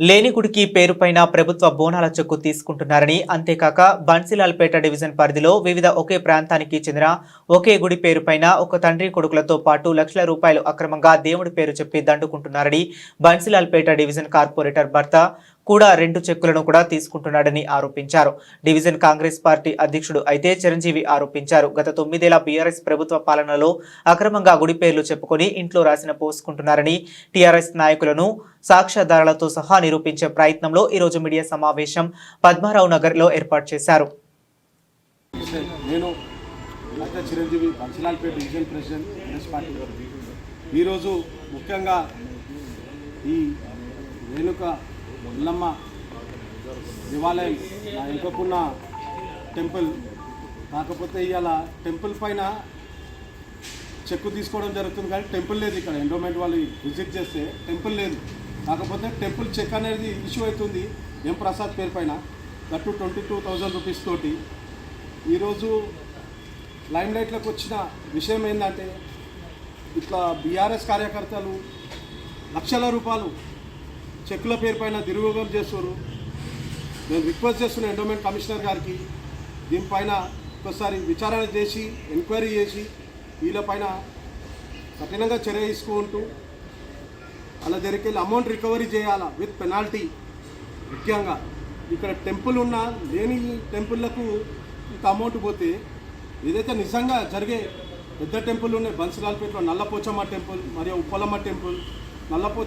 లేనిగుడికి పేరుపైన ప్రభుత్వ బోనాల చెక్కు తీసుకుంటున్నారని అంతేకాక బన్సిలాల్పేట డివిజన్ పరిధిలో వివిధ ఒకే ప్రాంతానికి చెందిన ఒకే గుడి పేరుపైన ఒక తండ్రి కొడుకులతో పాటు లక్షల రూపాయలు అక్రమంగా దేవుడి పేరు చెప్పి దండుకుంటున్నారని బన్సిలాల్పేట డివిజన్ కార్పొరేటర్ భర్త కూడా రెండు చెక్కులను కూడా తీసుకుంటున్నాడని ఆరోపించారు. డివిజన్ కాంగ్రెస్ పార్టీ అధ్యక్షుడు అయితే చిరంజీవి ఆరోపించారు. గత తొమ్మిదేళ్ళ బీఆర్ఎస్ ప్రభుత్వ పాలనలో అక్రమంగా గుడి పేర్లు చెప్పుకొని ఇంట్లో రాసిన పోసుకుంటున్నారని టీఆర్ఎస్ నాయకులను సాక్ష్యాధారాలతో సహా నిరూపించే ప్రయత్నంలో ఈరోజు మీడియా సమావేశం పద్మారావు నగర్లో ఏర్పాటు చేశారు. నేను Chiranjeevi division president Congress party ఈరోజు ముఖ్యంగా ఈ రేణుక ముల్లమ్మ దేవాలయం నా వెనుకకున్న టెంపుల్. కాకపోతే ఇవాళ టెంపుల్ పైన చెక్కు తీసుకోవడం జరుగుతుంది కానీ టెంపుల్ లేదు ఇక్కడ. ఎండోమెంట్ వాళ్ళు విజిట్ చేస్తే టెంపుల్ లేదు. కాకపోతే టెంపుల్ చెక్ అనేది ఇష్యూ అవుతుంది ఎం ప్రసాద్ పేరు పైన. That twenty two thousand rupees తోటి. ఈరోజు లైమ్ లైట్లోకి వచ్చిన విషయం ఏంటంటే ఇట్లా బీఆర్ఎస్ కార్యకర్తలు లక్షల రూపాయలు చెక్కుల పేరు పైన దుర్వినియోగం చేస్తారు నేను రిక్వెస్ట్ చేస్తున్న ఎండోమెంట్ కమిషనర్ గారికి దీనిపైన ఒకసారి విచారణ చేసి ఎంక్వైరీ చేసి వీళ్ళపైన కఠినంగా చర్య తీసుకుంటూ అలా జరిగే అమౌంట్ రికవరీ చేయాలా విత్ పెనాల్టీ? ముఖ్యంగా ఇక్కడ టెంపుల్ ఉన్న లేని టెంపుల్లకు ఇంత అమౌంట్ పోతే ఏదైతే నిజంగా జరిగే పెద్ద టెంపుల్ ఉన్నాయి బన్సిలాల్పేటలో నల్లపోచమ్మ టెంపుల్ మరియు ఉప్పలమ్మ టెంపుల్ నల్లపో